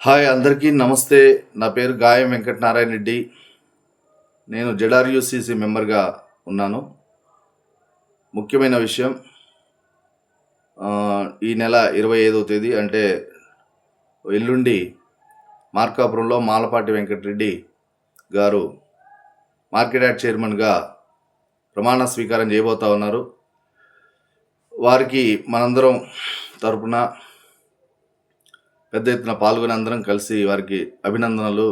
Hi అందరికీ నమస్తే. నా పేరు గాయం వెంకటనారాయణ రెడ్డి. నేను జెడ్ఆర్యూసిసి మెంబర్గా ఉన్నాను. ముఖ్యమైన విషయం ఈ నెల ఇరవై ఐదవ తేదీ అంటే ఎల్లుండి మార్కాపురంలో మాలపాటి వెంకటరెడ్డి గారు మార్కెట్ యాడ్ చైర్మన్గా ప్రమాణ స్వీకారం చేయబోతా ఉన్నారు. వారికి మనందరం తరపున పెద్ద ఎత్తున పాల్గొని అందరం కలిసి వారికి అభినందనలు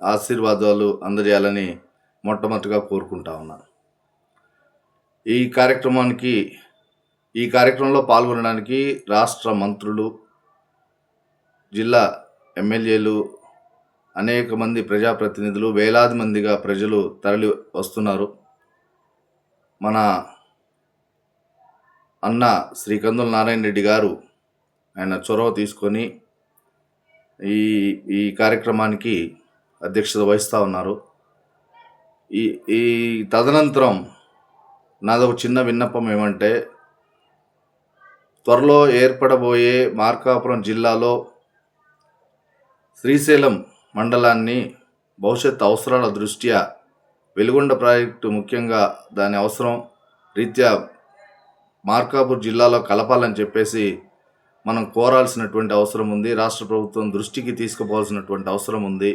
ఆశీర్వాదాలు అందజేయాలని మొట్టమొదటిగా కోరుకుంటా ఉన్నాను ఈ కార్యక్రమానికి ఈ కార్యక్రమంలో పాల్గొనడానికి రాష్ట్ర మంత్రులు జిల్లా ఎమ్మెల్యేలు అనేక మంది ప్రజాప్రతినిధులు వేలాది మందిగా ప్రజలు తరలి వస్తున్నారు. మన అన్న శ్రీ కందుల నారాయణ రెడ్డి గారు ఆయన చొరవ తీసుకొని ఈ ఈ కార్యక్రమానికి అధ్యక్షత వహిస్తూ ఉన్నారు. ఈ ఈ తదనంతరం నాదొక చిన్న విన్నపం ఏమంటే త్వరలో ఏర్పడబోయే మార్కాపురం జిల్లాలో శ్రీశైలం మండలాన్ని భవిష్యత్ అవసరాల దృష్ట్యా వెలుగొండ ప్రాజెక్టు ముఖ్యంగా దాని అవసరం రీత్యా మార్కాపూర్ జిల్లాలో కలపాలని చెప్పేసి మనం కోరాల్సినటువంటి అవసరం ఉంది. రాష్ట్ర ప్రభుత్వం దృష్టికి తీసుకుపోవాల్సినటువంటి అవసరం ఉంది.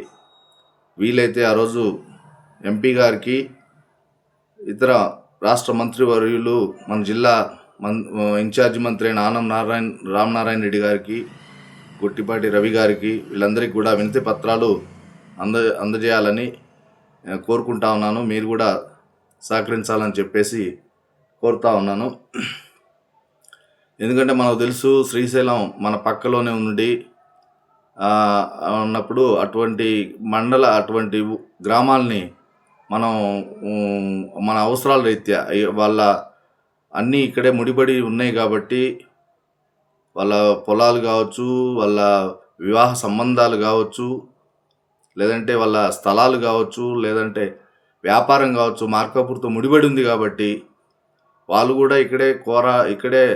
వీలైతే ఆ రోజు ఎంపీ గారికి ఇతర రాష్ట్ర మంత్రివర్యులు మన జిల్లా మన్ ఇన్ఛార్జి మంత్రి అయిన ఆనం నారాయణ రామనారాయణ రెడ్డి గారికి గుట్టిపాటి రవి గారికి వీళ్ళందరికీ కూడా వినతి పత్రాలు అంద అందజేయాలని కోరుకుంటా ఉన్నాను. మీరు కూడా సహకరించాలని చెప్పేసి కోరుతా ఉన్నాను. ఎందుకంటే మనకు తెలుసు శ్రీశైలం మన పక్కలోనే ఉండి ఉన్నప్పుడు అటువంటి మండల అటువంటి గ్రామాల్ని మనం మన అవసరాల రీత్యా వాళ్ళ అన్నీ ఇక్కడే ముడిపడి ఉన్నాయి కాబట్టి వాళ్ళ పొలాలు కావచ్చు వాళ్ళ వివాహ సంబంధాలు కావచ్చు లేదంటే వాళ్ళ స్థలాలు కావచ్చు లేదంటే వ్యాపారం కావచ్చు మార్కాపూర్తో ముడిపడి ఉంది కాబట్టి వాళ్ళు కూడా ఇక్కడే కోర ఇక్కడే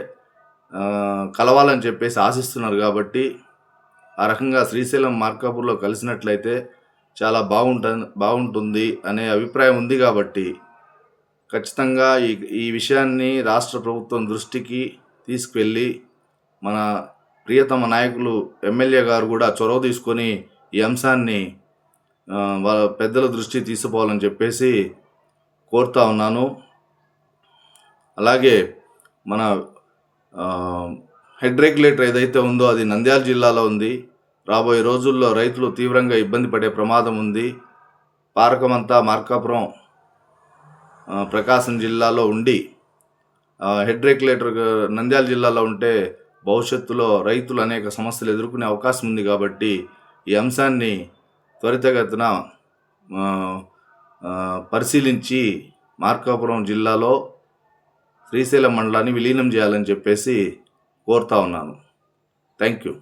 కలవాలని చెప్పేసి ఆశిస్తున్నారు కాబట్టి ఆ రకంగా శ్రీశైలం మార్కాపూర్లో కలిసినట్లయితే చాలా బాగుంటుంది బాగుంటుంది అనే అభిప్రాయం ఉంది కాబట్టి ఖచ్చితంగా ఈ ఈ విషయాన్ని రాష్ట్ర ప్రభుత్వం దృష్టికి తీసుకువెళ్ళి మన ప్రియతమ నాయకులు ఎమ్మెల్యే గారు కూడా చొరవ తీసుకొని ఈ అంశాన్ని వాళ్ళ పెద్దల దృష్టి తీసుకుపోవాలని చెప్పేసి కోరుతా ఉన్నాను. అలాగే మన హెడ్ రెగ్యులేటర్ ఏదైతే ఉందో అది నంద్యాల జిల్లాలో ఉంది. రాబోయే రోజుల్లో రైతులు తీవ్రంగా ఇబ్బంది పడే ప్రమాదం ఉంది. పారకమంతా మార్కాపురం ప్రకాశం జిల్లాలో ఉండి హెడ్ రెగ్యులేటర్ నంద్యాల జిల్లాలో ఉంటే భవిష్యత్తులో రైతులు అనేక సమస్యలు ఎదుర్కొనే అవకాశం ఉంది కాబట్టి ఈ అంశాన్ని త్వరితగతిన పరిశీలించి మార్కాపురం జిల్లాలో శ్రీశైలం మండలాన్ని విలీనం చేయాలని చెప్పేసి కోరుతా ఉన్నాను. Thank you